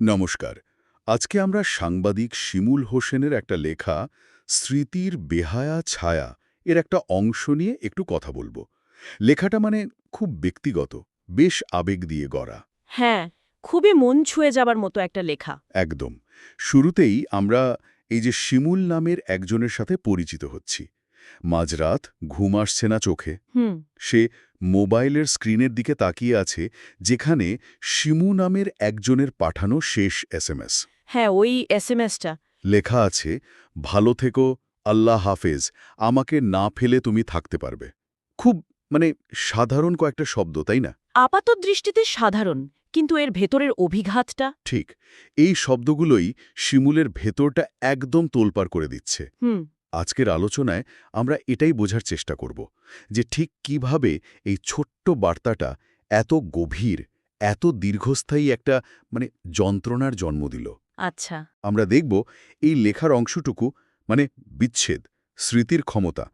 নমস্কার। আজকে আমরা সাংবাদিক শিমুল হোসেনের একটা লেখা স্মৃতির বেহায়া ছায়া এর একটা অংশ নিয়ে একটু কথা বলব। লেখাটা মানে খুব ব্যক্তিগত বেশ আবেগ দিয়ে গড়া। হ্যাঁ খুবই মন ছুঁয়ে যাবার মতো একটা লেখা। একদম। শুরুতেই আমরা এই যে শিমুল নামের একজনের সাথে পরিচিত হচ্ছি। মাঝরাত ঘুম আসছে না চোখে। হুম। সে মোবাইলের স্ক্রিনের দিকে তাকিয়ে আছে যেখানে শিমু নামের একজনের পাঠানো শেষ এসএমএস। হ্যাঁ ওই এসএমএসটা। লেখা আছে ভালো থেকো আল্লাহ হাফেজ আমাকে না ফেলে তুমি থাকতে পারবে। খুব মানে সাধারণ কয়েকটা শব্দ তাই না? আপাত দৃষ্টিতে সাধারণ কিন্তু এর ভেতরের অভিঘাতটা? ঠিক এই শব্দগুলোই শিমুলের ভেতরটা একদম তোলপাড় করে দিচ্ছে। হুম। আজকের আলোচনায় আমরা এটাই বোঝার চেষ্টা করব যে ঠিক কীভাবে এই ছোট্ট বার্তাটা এত গভীর এত দীর্ঘস্থায়ী একটা মানে যন্ত্রণার জন্ম দিল। আচ্ছা। আমরা দেখব এই লেখার অংশটুকু মানে বিচ্ছেদ স্মৃতির ক্ষমতা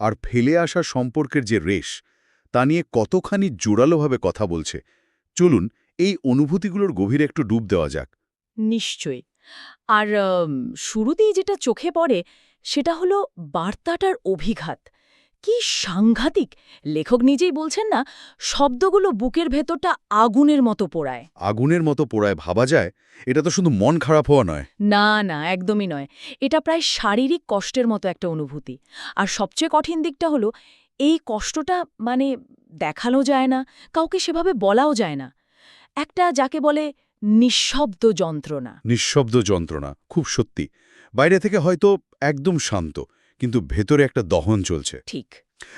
আর ফেলে আসা সম্পর্কের যে রেশ তা নিয়ে কতখানি জোরালোভাবে কথা বলছে। চলুন এই অনুভূতিগুলোর গভীরে একটু ডুব দেওয়া যাক। নিশ্চয়ই। আর শুরুতেই যেটা চোখে পড়ে সেটা হলো বার্তাটার অভিঘাত। কি সাংঘাতিক! লেখক নিজেই বলছেন না শব্দগুলো বুকের ভেতরটা আগুনের মতো পোড়ায়। আগুনের মতো পোড়ায় ভাবা যায়? এটা তো শুধু মন খারাপ হওয়া নয়। না না একদমই নয়। এটা প্রায় শারীরিক কষ্টের মতো একটা অনুভূতি। আর সবচেয়ে কঠিন দিকটা হলো এই কষ্টটা মানে দেখানো যায় না কাউকে সেভাবে বলাও যায় না। একটা যাকে বলে নিঃশব্দ যন্ত্রণা। নিঃশব্দ যন্ত্রণা খুব সত্যি। বাইরে থেকে হয়তো একদম শান্ত কিন্তু ভেতরে একটা দহন চলছে। ঠিক।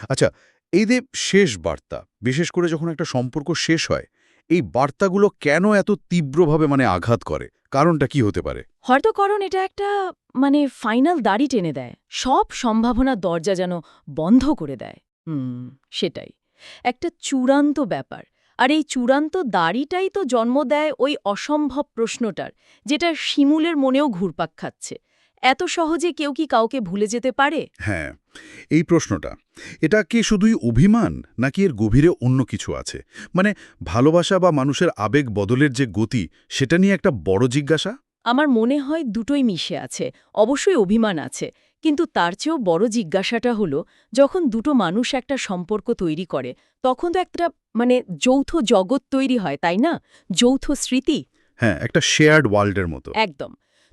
আচ্ছা এই যে শেষ বার্তা বিশেষ করে যখন একটা সম্পর্ক শেষ হয় এই বার্তাগুলো কেন এত তীব্রভাবে মানে আঘাত করে? কারণটা কি হতে পারে? হয়তো কারণ এটা একটা মানে ফাইনাল দাড়ি টেনে দেয়। সব সম্ভাবনার দরজা যেন বন্ধ করে দেয়। হুম সেটাই। একটা চূড়ান্ত ব্যাপার। আর এই চূড়ান্ত দাড়িটাই তো জন্ম দেয় ওই অসম্ভব প্রশ্নটার যেটা শিমুলের মনেও ঘুরপাক খাচ্ছে। এত সহজে কেউ কি কাউকে ভুলে যেতে পারে? হ্যাঁ এই প্রশ্নটা। এটা কি শুধুই অভিমান নাকি এর গভীরে অন্য কিছু আছে? মানে ভালোবাসা বা মানুষের আবেগ বদলের যে গতি সেটা নিয়ে একটা বড় জিজ্ঞাসা? আমার মনে হয় দুটোই মিশে আছে অবশ্যই অভিমান আছে। কিন্তু তার চেয়েও বড় জিজ্ঞাসাটা হলো যখন দুটো মানুষ একটা সম্পর্ক তৈরি করে তখন তো একটা মানে যৌথ জগৎ তৈরি হয় তাই না? যৌথ স্মৃতি? হ্যাঁ একটা শেয়ার্ড ওয়ার্ল্ডের মতো। একদম।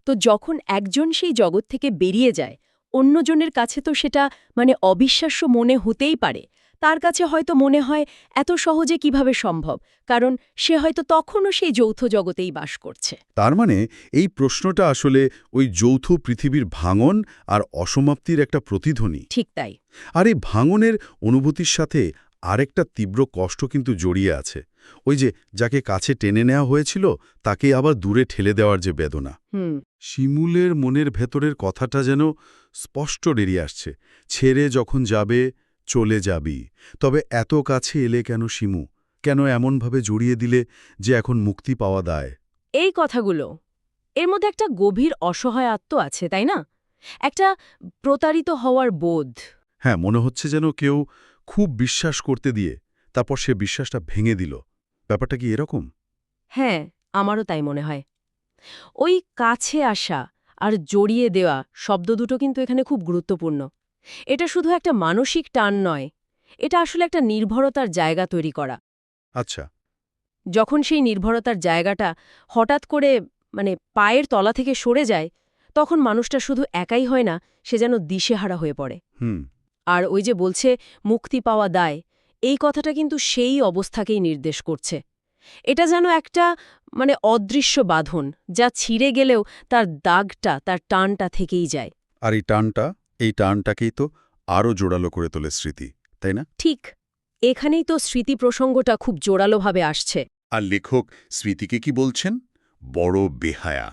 তো যখন একজন সেই জগৎ থেকে বেরিয়ে যায় অন্যজনের কাছে তো সেটা মানে অবিশ্বাস্য মনে হতেই পারে। তার কাছে হয়তো মনে হয় এত সহজে কীভাবে সম্ভব? কারণ সে হয়তো তখনও সেই যৌথ জগতেই বাস করছে। তার মানে এই প্রশ্নটা আসলে ওই যৌথ পৃথিবীর ভাঙন আর অসমাপ্তির একটা প্রতিধ্বনি। ঠিক তাই। আর এই ভাঙনের অনুভূতির সাথে আরেকটা তীব্র কষ্ট কিন্তু জড়িয়ে আছে। ওই যে যাকে কাছে টেনে নেওয়া হয়েছিল তাকে আবার দূরে ঠেলে দেওয়ার যে বেদনা। শিমুলের মনের ভেতরের কথাটা যেন স্পষ্ট বেরিয়ে আসছে। ছেড়ে যখন যাবে চলে যাবি। তবে এত কাছে এলে কেন শিমু? কেন এমনভাবে জড়িয়ে দিলে যে এখন মুক্তি পাওয়া দায়? এই কথাগুলো এর মধ্যে একটা গভীর অসহায়ত্ব আছে তাই না? একটা প্রতারিত হওয়ার বোধ। হ্যাঁ মনে হচ্ছে যেন কেউ খুব বিশ্বাস করতে দিয়ে তারপর সে বিশ্বাসটা ভেঙে দিল। ব্যাপারটা কি এরকম? হ্যাঁ আমারও তাই মনে হয়। ওই কাছে আসা আর জড়িয়ে দেওয়া শব্দ দুটো কিন্তু এখানে খুব গুরুত্বপূর্ণ। এটা শুধু একটা মানসিক টান নয় এটা আসলে একটা নির্ভরতার জায়গা তৈরি করা। আচ্ছা। যখন সেই নির্ভরতার জায়গাটা হঠাৎ করে মানে পায়ের তলা থেকে সরে যায় তখন মানুষটা শুধু একাই হয় না সে যেন দিশেহারা হয়ে পড়ে। হুম। আর ওই যে বলছে মুক্তি পাওয়া দায়। এই কথাটা কিন্তু সেই অবস্থাকেই নির্দেশ করছে। এটা যেন একটা মানে অদৃশ্য বাঁধন যা ছিঁড়ে গেলেও তার দাগটা তার টানটা থেকেই যায়। আর এই টানটা এই টানটাকেই তো আরও জোরালো করে তোলে স্মৃতি তাই না? ঠিক। এখানেই তো স্মৃতি প্রসঙ্গটা খুব জোরালোভাবে আসছে। আর লেখক স্মৃতিকে কি বলছেন? বড় বেহায়া।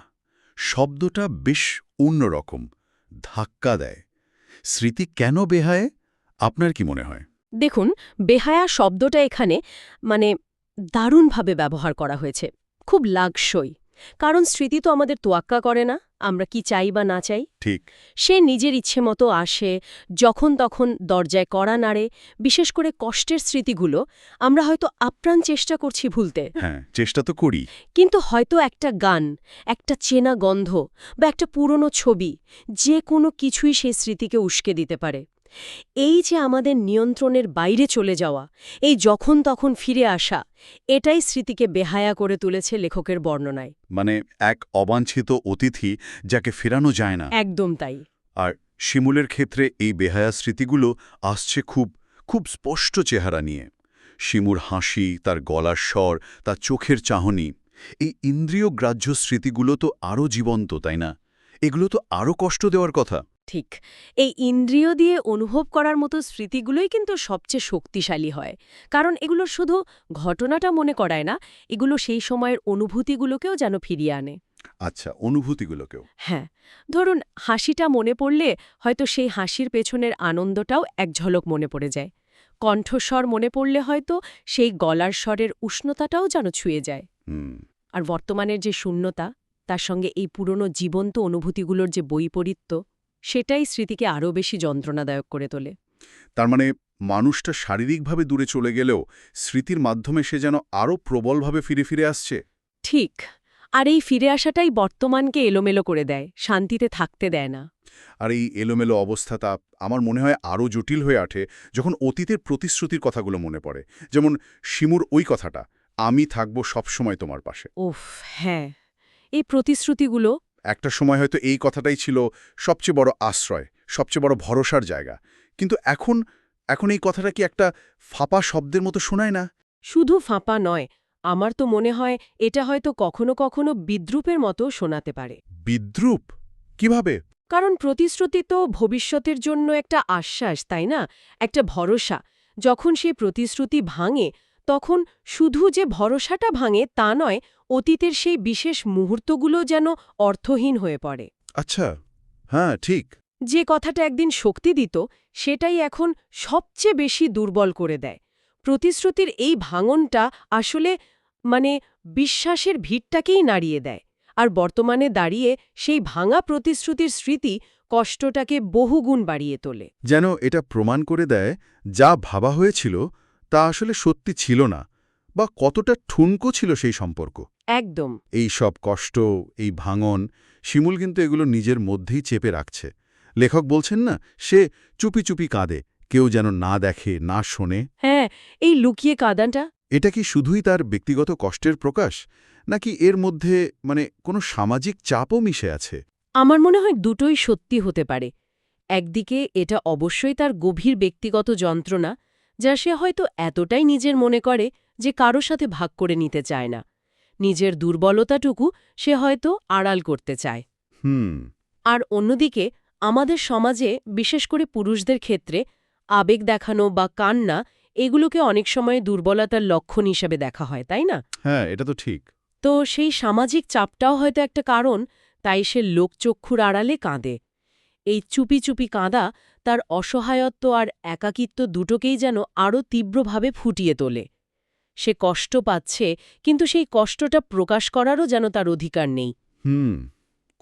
শব্দটা বেশ অন্যরকম ধাক্কা দেয়। স্মৃতি কেন বেহায়ে? আপনার কি মনে হয়? দেখুন বেহায়া শব্দটা এখানে মানে দারুণভাবে ব্যবহার করা হয়েছে। খুব লাগসই কারণ স্মৃতি তো আমাদের তোয়াক্কা করে না আমরা কি চাই বা না চাই। ঠিক। সে নিজের ইচ্ছে মতো আসে যখন তখন দরজায় কড়া নাড়ে বিশেষ করে কষ্টের স্মৃতিগুলো আমরা হয়তো আপ্রাণ চেষ্টা করছি ভুলতে। হ্যাঁ চেষ্টা তো করি। কিন্তু হয়তো একটা গান একটা চেনা গন্ধ বা একটা পুরনো ছবি যে কোনো কিছুই সেই স্মৃতিকে উস্কে দিতে পারে। এই যে আমাদের নিয়ন্ত্রণের বাইরে চলে যাওয়া এই যখন তখন ফিরে আসা এটাই স্মৃতিকে বেহায়া করে তুলেছে লেখকের বর্ণনায়। মানে এক অবাঞ্ছিত অতিথি যাকে ফেরানো যায় না। একদম তাই। আর শিমুলের ক্ষেত্রে এই বেহায়া স্মৃতিগুলো আসছে খুব খুব স্পষ্ট চেহারা নিয়ে। শিমুর হাসি তার গলার স্বর তার চোখের চাহনি এই ইন্দ্রিয় গ্রাহ্য স্মৃতিগুলো তো আরও জীবন্ত তাই না? এগুলো তো আরও কষ্ট দেওয়ার কথা। ঠিক। এই ইন্দ্রিয় দিয়ে অনুভব করার মতো স্মৃতিগুলোই কিন্তু সবচেয়ে শক্তিশালী হয়। কারণ এগুলো শুধু ঘটনাটা মনে করায় না এগুলো সেই সময়ের অনুভূতিগুলোকেও যেন ফিরিয়ে আনে। আচ্ছা অনুভূতিগুলোকেও? হ্যাঁ। ধরুন হাসিটা মনে পড়লে হয়তো সেই হাসির পেছনের আনন্দটাও এক ঝলক মনে পড়ে যায়। কণ্ঠস্বর মনে পড়লে হয়তো সেই গলার স্বরের উষ্ণতাটাও যেন ছুঁয়ে যায়। আর বর্তমানের যে শূন্যতা তার সঙ্গে এই পুরনো জীবন্ত অনুভূতিগুলোর যে বৈপরীত্য সেটাই স্মৃতিকে আরও বেশি যন্ত্রণাদায়ক করে তোলে। তার মানে মানুষটা শারীরিকভাবে দূরে চলে গেলেও স্মৃতির মাধ্যমে সে যেন আরও প্রবলভাবে ফিরে ফিরে আসছে। ঠিক। আর এই ফিরে আসাটাই বর্তমানকে এলোমেলো করে দেয় শান্তিতে থাকতে দেয় না। আর এই এলোমেলো অবস্থাটা আমার মনে হয় আরও জটিল হয়ে ওঠে যখন অতীতের প্রতিশ্রুতির কথাগুলো মনে পড়ে। যেমন শিমুর ওই কথাটা আমি থাকব সবসময় তোমার পাশে। ওফ হ্যাঁ। এই প্রতিশ্রুতিগুলো একটা সময় হয়তো এই কথাটাই ছিল সবচেয়ে বড় আশ্রয় সবচেয়ে বড় ভরসার জায়গা। কিন্তু এখন এখন এই কথাটা কি একটা ফাঁপা শব্দের মতো শোনায় না? শুধু ফাঁপা নয় আমার তো মনে হয় এটা হয়তো কখনো কখনো বিদ্রুপের মতো শোনাতে পারে। বিদ্রুপ? কীভাবে? কারণ প্রতিশ্রুতি তো ভবিষ্যতের জন্য একটা আশ্বাস তাই না? একটা ভরসা। যখন সেই প্রতিশ্রুতি ভাঙে তখন শুধু যে ভরসাটা ভাঙে তা নয় অতীতের সেই বিশেষ মুহূর্তগুলো যেন অর্থহীন হয়ে পড়ে। আচ্ছা হ্যাঁ ঠিক। যে কথাটা একদিন শক্তি দিত সেটাই এখন সবচেয়ে বেশি দুর্বল করে দেয়। প্রতিশ্রুতির এই ভাঙনটা আসলে মানে বিশ্বাসের ভিড়টাকেই নাড়িয়ে দেয় আর বর্তমানে দাঁড়িয়ে সেই ভাঙা প্রতিশ্রুতির স্মৃতি কষ্টটাকে বহুগুণ বাড়িয়ে তোলে। যেন এটা প্রমাণ করে দেয় যা ভাবা হয়েছিল তা আসলে সত্যি ছিল না বা কতটা ঠুনকো ছিল সেই সম্পর্ক। একদম। এই সব কষ্ট এই ভাঙন শিমুল কিন্তু এগুলো নিজের মধ্যেই চেপে রাখছে। লেখক বলছেন না সে চুপি চুপি কাঁদে কেউ যেন না দেখে না শোনে। হ্যাঁ এই লুকিয়ে কাদানটা? এটা কি শুধুই তার ব্যক্তিগত কষ্টের প্রকাশ নাকি এর মধ্যে মানে কোনো সামাজিক চাপও মিশে আছে? আমার মনে হয় দুটোই সত্যি হতে পারে। একদিকে এটা অবশ্যই তার গভীর ব্যক্তিগত যন্ত্রণা যা সে হয়তো এতটাই নিজের মনে করে যে কারও সাথে ভাগ করে নিতে চায় না। নিজের দুর্বলতাটুকু সে হয়তো আড়াল করতে চায়। হুম। আর অন্যদিকে আমাদের সমাজে বিশেষ করে পুরুষদের ক্ষেত্রে আবেগ দেখানো বা কান্না এগুলোকে অনেক সময় দুর্বলতার লক্ষণ হিসেবে দেখা হয় তাই না? হ্যাঁ এটা তো ঠিক। তো সেই সামাজিক চাপটাও হয়তো একটা কারণ তাই সে লোকচক্ষুর আড়ালে কাঁদে। এই চুপি চুপি কাঁদা তার অসহায়ত্ব আর একাকিত্ব দুটোকেই যেন আরও তীব্রভাবে ফুটিয়ে তোলে। সে কষ্ট পাচ্ছে কিন্তু সেই কষ্টটা প্রকাশ করারও যেন তার অধিকার নেই। হুম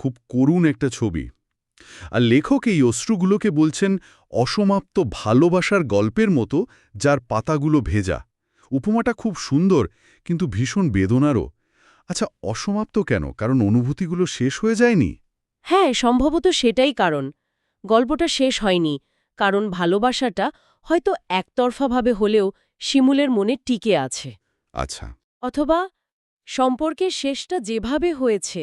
খুব করুণ একটা ছবি। আর লেখক এই অশ্রুগুলোকে বলছেন অসমাপ্ত ভালোবাসার গল্পের মতো যার পাতাগুলো ভেজা। উপমাটা খুব সুন্দর কিন্তু ভীষণ বেদনারও। আচ্ছা অসমাপ্ত কেন? কারণ অনুভূতিগুলো শেষ হয়ে যায়নি? হ্যাঁ সম্ভবত সেটাই কারণ। গল্পটা শেষ হয়নি কারণ ভালোবাসাটা হয়তো একতরফাভাবে হলেও শিমুলের মনে টিকে আছে। আচ্ছা। অথবা সম্পর্কের শেষটা যেভাবে হয়েছে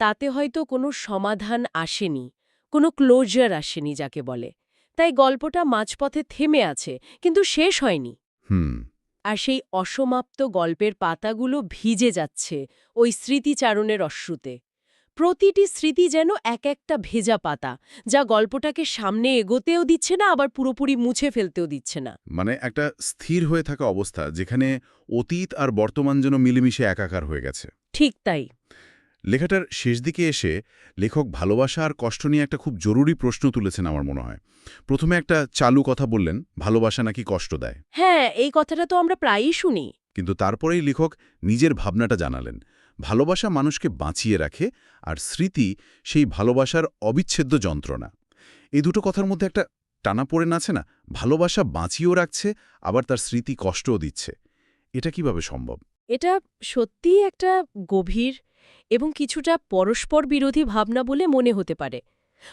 তাতে হয়তো কোনো সমাধান আসেনি কোনো ক্লোজার আসেনি যাকে বলে। তাই গল্পটা মাঝপথে থেমে আছে কিন্তু শেষ হয়নি। হুম। আর সেই অসমাপ্ত গল্পের পাতাগুলো ভিজে যাচ্ছে ওই স্মৃতিচারণের অশ্রুতে। প্রতিটি স্মৃতি যেন এক একটা ভেজা পাতা যা গল্পটাকে সামনে এগোতেও দিচ্ছে না আবার পুরোপুরি মুছে ফেলতেও দিচ্ছে না। মানে একটা স্থির হয়ে থাকা অবস্থা যেখানে অতীত আর বর্তমান যেন মিলেমিশে একাকার হয়ে গেছে। ঠিক তাই। লেখাটার শেষ দিকে এসে লেখক ভালোবাসা আর কষ্ট নিয়ে একটা খুব জরুরি প্রশ্ন তুলেছেন আমার মনে হয়। প্রথমে একটা চালু কথা বললেন ভালোবাসা নাকি কষ্ট দেয়? হ্যাঁ এই কথাটা তো আমরা প্রায়ই শুনি। কিন্তু তারপরেই লেখক নিজের ভাবনাটা জানালেন। ভালোবাসা মানুষকে বাঁচিয়ে রাখে আর স্মৃতি সেই ভালোবাসার অবিচ্ছেদ্য যন্ত্রণা। এই দুটো কথার মধ্যে একটা টানা পড়ে আছে না? ভালোবাসা বাঁচিয়েও রাখছে আবার তার স্মৃতি কষ্টও দিচ্ছে। এটা কীভাবে সম্ভব? এটা সত্যিই একটা গভীর এবং কিছুটা পরস্পর বিরোধী ভাবনা বলে মনে হতে পারে।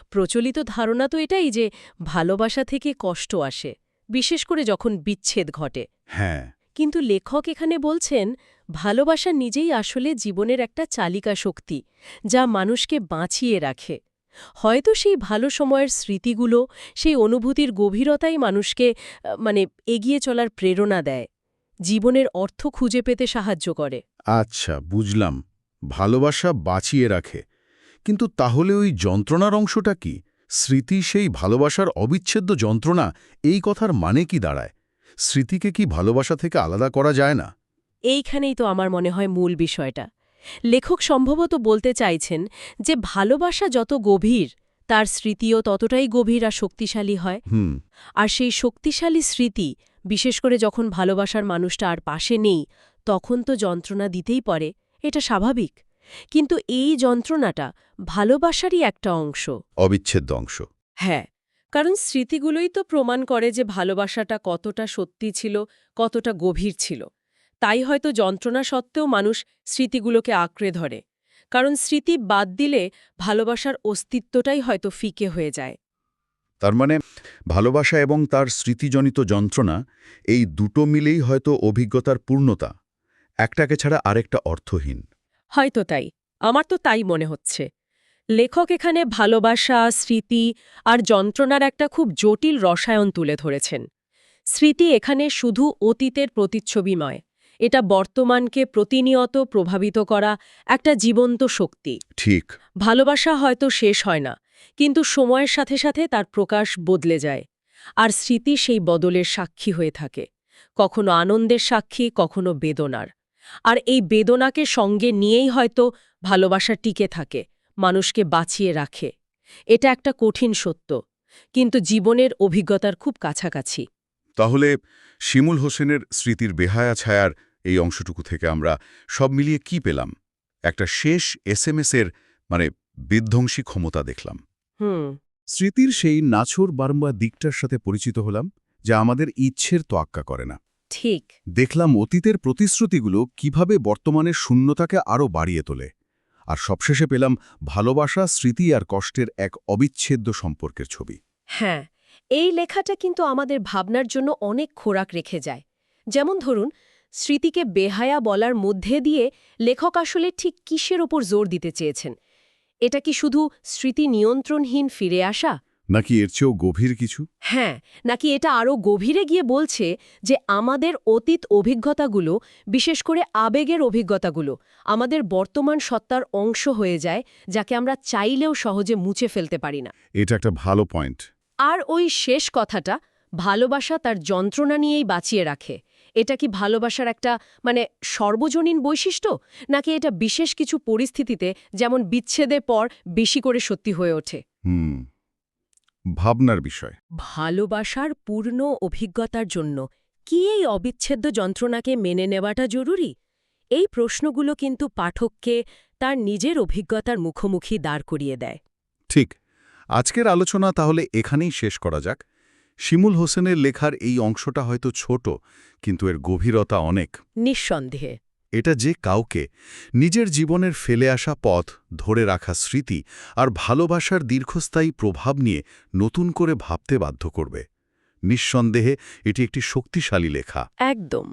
প্রচলিত ধারণা তো এটাই যে ভালোবাসা থেকে কষ্ট আসে বিশেষ করে যখন বিচ্ছেদ ঘটে। হ্যাঁ। কিন্তু লেখক এখানে বলছেন ভালোবাসা নিজেই আসলে জীবনের একটা চালিকা শক্তি, যা মানুষকে বাঁচিয়ে রাখে। হয়তো সেই ভালো সময়ের স্মৃতিগুলো, সেই অনুভূতির গভীরতাই মানুষকে মানে এগিয়ে চলার প্রেরণা দেয়, জীবনের অর্থ খুঁজে পেতে সাহায্য করে। আচ্ছা বুঝলাম। ভালোবাসা বাঁচিয়ে রাখে। কিন্তু তাহলে ওই যন্ত্রণার অংশটা কি? স্মৃতি সেই ভালোবাসার অবিচ্ছেদ্য যন্ত্রণা, এই কথার মানে কি দাঁড়ায়? স্মৃতিকে কি ভালোবাসা থেকে আলাদা করা যায় না? এইখানেই তো আমার মনে হয় মূল বিষয়টা। লেখক সম্ভবত বলতে চাইছেন যে ভালোবাসা যত গভীর তার স্মৃতিও ততটাই গভীর আর শক্তিশালী হয়। হুম। আর সেই শক্তিশালী স্মৃতি বিশেষ করে যখন ভালোবাসার মানুষটা আর পাশে নেই তখন তো যন্ত্রণা দিতেই পারে এটা স্বাভাবিক। কিন্তু এই যন্ত্রণাটা ভালোবাসারই একটা অংশ। অবিচ্ছেদ্য অংশ। হ্যাঁ কারণ স্মৃতিগুলোই তো প্রমাণ করে যে ভালোবাসাটা কতটা সত্যি ছিল কতটা গভীর ছিল। তাই হয়তো যন্ত্রণা সত্ত্বেও মানুষ স্মৃতিগুলোকে আঁকড়ে ধরে। কারণ স্মৃতি বাদ দিলে ভালোবাসার অস্তিত্বটাই হয়তো ফিকে হয়ে যায়। তার মানে ভালোবাসা এবং তার স্মৃতিজনিত যন্ত্রণা এই দুটো মিলেই হয়তো অভিজ্ঞতার পূর্ণতা একটাকে ছাড়া আরেকটা অর্থহীন। হয়তো তাই। আমার তো তাই মনে হচ্ছে। লেখক এখানে ভালোবাসা স্মৃতি আর যন্ত্রণার একটা খুব জটিল রসায়ন তুলে ধরেছেন। স্মৃতি এখানে শুধু অতীতের প্রতিচ্ছবিময় এটা বর্তমানকে প্রতিনিয়ত প্রভাবিত করা একটা জীবন্ত শক্তি। ঠিক। ভালোবাসা হয়তো শেষ হয় না কিন্তু সময়ের সাথে সাথে তার প্রকাশ বদলে যায় আর স্মৃতি সেই বদলের সাক্ষী হয়ে থাকে কখনো আনন্দের সাক্ষী কখনো বেদনার। আর এই বেদনাকে সঙ্গে নিয়েই হয়তো ভালোবাসা টিকে থাকে মানুষকে বাঁচিয়ে রাখে। এটা একটা কঠিন সত্য কিন্তু জীবনের অভিজ্ঞতার খুব কাছাকাছি। তাহলে শিমুল হোসেনের স্মৃতির বেহায়া ছায়ার এই অংশটুকু থেকে আমরা সব মিলিয়ে কি পেলাম? একটা শেষ এসএমএস এর মানে বিধ্বংসী ক্ষমতা দেখলাম। স্মৃতির সেই নাছর বারম্বা দিকটার সাথে পরিচিত হলাম যা আমাদের ইচ্ছের তোয়াক্কা করে না। ঠিক। দেখলাম অতীতের প্রতিশ্রুতিগুলো কীভাবে বর্তমানের শূন্যতাকে আরও বাড়িয়ে তোলে। আর সবশেষে পেলাম ভালোবাসা স্মৃতি আর কষ্টের এক অবিচ্ছেদ্য সম্পর্কের ছবি। হ্যাঁ এই লেখাটা কিন্তু আমাদের ভাবনার জন্য অনেক খোরাক রেখে যায়। যেমন ধরুন স্মৃতিকে বেহায়া বলার মধ্যে দিয়ে লেখক আসলে ঠিক কিসের ওপর জোর দিতে চেয়েছেন? এটা কি শুধু স্মৃতি নিয়ন্ত্রণহীন ফিরে আসা? নাকি এর চেয়েও গভীর কিছু? হ্যাঁ নাকি এটা আরও গভীরে গিয়ে বলছে যে আমাদের অতীত অভিজ্ঞতাগুলো বিশেষ করে আবেগের অভিজ্ঞতাগুলো আমাদের বর্তমান সত্তার অংশ হয়ে যায় যাকে আমরা চাইলেও সহজে মুছে ফেলতে পারি না। এটা একটা ভালো পয়েন্ট আর ওই শেষ কথাটা ভালোবাসা তার যন্ত্রণা নিয়েই বাঁচিয়ে রাখে। এটা কি ভালোবাসার একটা মানে সর্বজনীন বৈশিষ্ট্য? নাকি এটা বিশেষ কিছু পরিস্থিতিতে যেমন বিচ্ছেদের পর বেশি করে সত্যি হয়ে ওঠে? হুম ভাবনার বিষয়। ভালোবাসার পূর্ণ অভিজ্ঞতার জন্য কি এই অবিচ্ছেদ্য যন্ত্রণাকে মেনে নেওয়াটা জরুরি? এই প্রশ্নগুলো কিন্তু পাঠককে তার নিজের অভিজ্ঞতার মুখোমুখি দাঁড় করিয়ে দেয়। ঠিক আজকের আলোচনা তাহলে এখানেই শেষ করা যাক। শিমুল হোসেনের লেখার এই অংশটা হয়তো ছোট কিন্তু এর গভীরতা অনেক। নিঃসন্দেহে। এটা যে কাউকে নিজের জীবনের ফেলে আসা পথ ধরে রাখা স্মৃতি আর ভালোবাসার দীর্ঘস্থায়ী প্রভাব নিয়ে নতুন করে ভাবতে বাধ্য করবে। নিঃসন্দেহে এটি একটি শক্তিশালী লেখা। একদম।